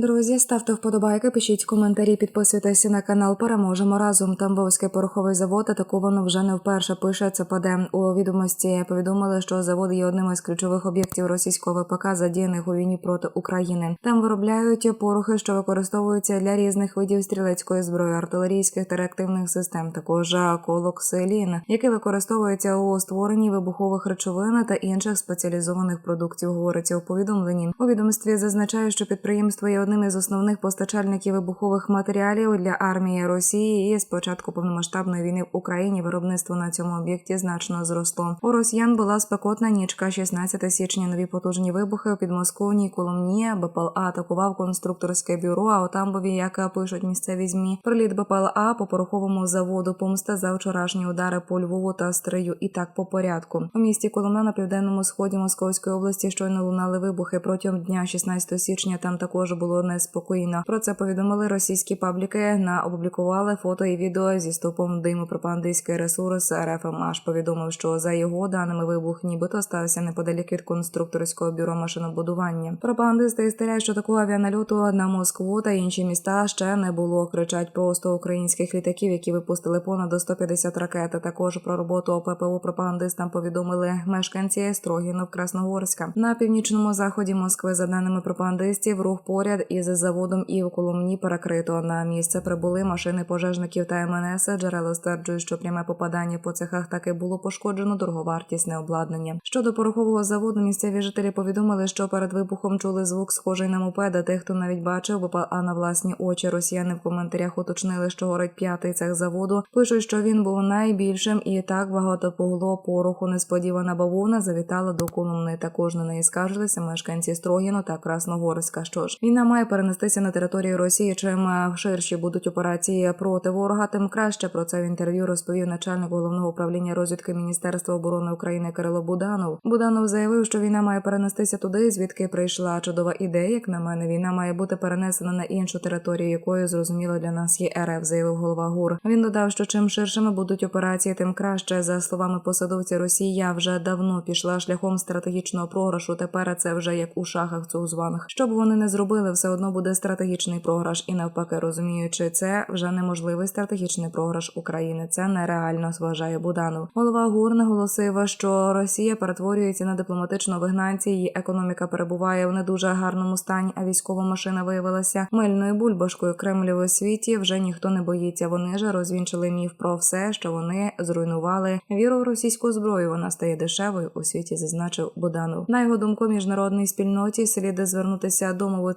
Друзі, ставте вподобайки, пишіть коментарі, підписуйтеся на канал. Переможемо разом. Тамбовський пороховий завод атаковано вже не вперше. Пише ЦПД. У відомості повідомили, що завод є одним із ключових об'єктів російського ВПК, задіяних у війні проти України. Там виробляють порохи, що використовуються для різних видів стрілецької зброї, артилерійських та реактивних систем. Також колоксилін, який використовується у створенні вибухових речовин та інших спеціалізованих продуктів. Говориться у повідомленні. У відомстві зазначає, що підприємство є одним із основних постачальників вибухових матеріалів для армії Росії. І з початку повномасштабної війни в Україні виробництво на цьому об'єкті значно зросло. У росіян була спекотна нічка 16 січня. Нові потужні вибухи у підмосковній Коломні. БПЛА атакував конструкторське бюро. А у Тамбові, як пишуть місцеві змі, приліт БПЛА по пороховому заводу помста за вчорашні удари по Львову та Стрию. І так по порядку. У місті Коломна на південному сході Московської області щойно лунали вибухи протягом дня 16 січня. Там також було неспокійно. Про це повідомили російські пабліки. На опублікували фото і відео зі стовпом диму пропагандистський ресурс. РФМАШ повідомив, що за його даними вибух нібито стався неподалік від конструкторського бюро машинобудування. Пропагандисти істерять, що такого авіанальоту на Москву та інші міста ще не було. Кричать про 100 українських літаків, які випустили понад 150 ракет. Також про роботу ОППУ пропагандистам повідомили мешканці Строгінов Красногорська на північному заході Москви. За даними пропагандистів, рух поряд із заводом і у Коломні перекрито. На місце прибули машини пожежників та МНС. Джерела стверджують, що пряме попадання по цехах таки було пошкоджено дороговартісне обладнання. Щодо порохового заводу, місцеві жителі повідомили, що перед вибухом чули звук, схожий на мопеда. Тих, хто навіть бачив, БПЛА на власні очі. Росіяни в коментарях уточнили, що горить п'ятий цех заводу. Пишуть, що він був найбільшим і так багато погло пороху. Несподівана бавовна завітала до Коломни. Також на неї скаржилися мешканці Строгіно та Красногорська. Що ж, війна має перенестися на територію Росії. Чим е, ширші будуть операції проти ворога, тим краще про це в інтерв'ю розповів начальник головного управління розвідки Міністерства оборони України Кирило Буданов. Буданов заявив, що війна має перенестися туди, звідки прийшла чудова ідея. Як на мене, війна має бути перенесена на іншу територію, якою зрозуміло для нас є РФ, заявив голова ГУР. Він додав, що чим ширшими будуть операції, тим краще. За словами посадовця, Росія вже давно пішла шляхом стратегічного програшу. Тепер це вже як у шахах цугзваних. Що б вони не зробили, все одно буде стратегічний програш. І навпаки, розуміючи це, вже неможливий стратегічний програш України. Це нереально вважає Буданов. Голова ГУР наголосив, що Росія перетворюється на дипломатичного вигнанця. Її економіка перебуває в не дуже гарному стані. А військова машина виявилася мильною бульбашкою Кремлю у світі. Вже ніхто не боїться. Вони ж розвінчили міф про все, що вони зруйнували віру в російську зброю. Вона стає дешевою у світі, зазначив Буданов. На його думку, міжнародній спільноті слід звернутися до мови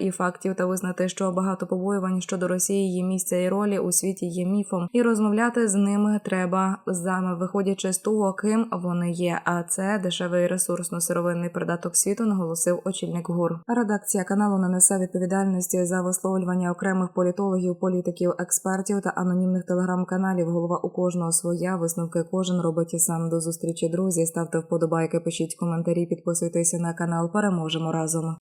і фактів та визнати, що багато побоювань щодо Росії її місця і ролі у світі є міфом, і розмовляти з ними треба з виходячи з того, ким вони є. А це дешевий ресурсно-сировинний придаток світу, наголосив очільник ГУР. Редакція каналу не несе відповідальності за висловлювання окремих політологів, політиків, експертів та анонімних телеграм-каналів. Голова у кожного своя висновки кожен робить і сам до зустрічі. Друзі ставте вподобайки, пишіть коментарі, підписуйтеся на канал. Переможемо разом.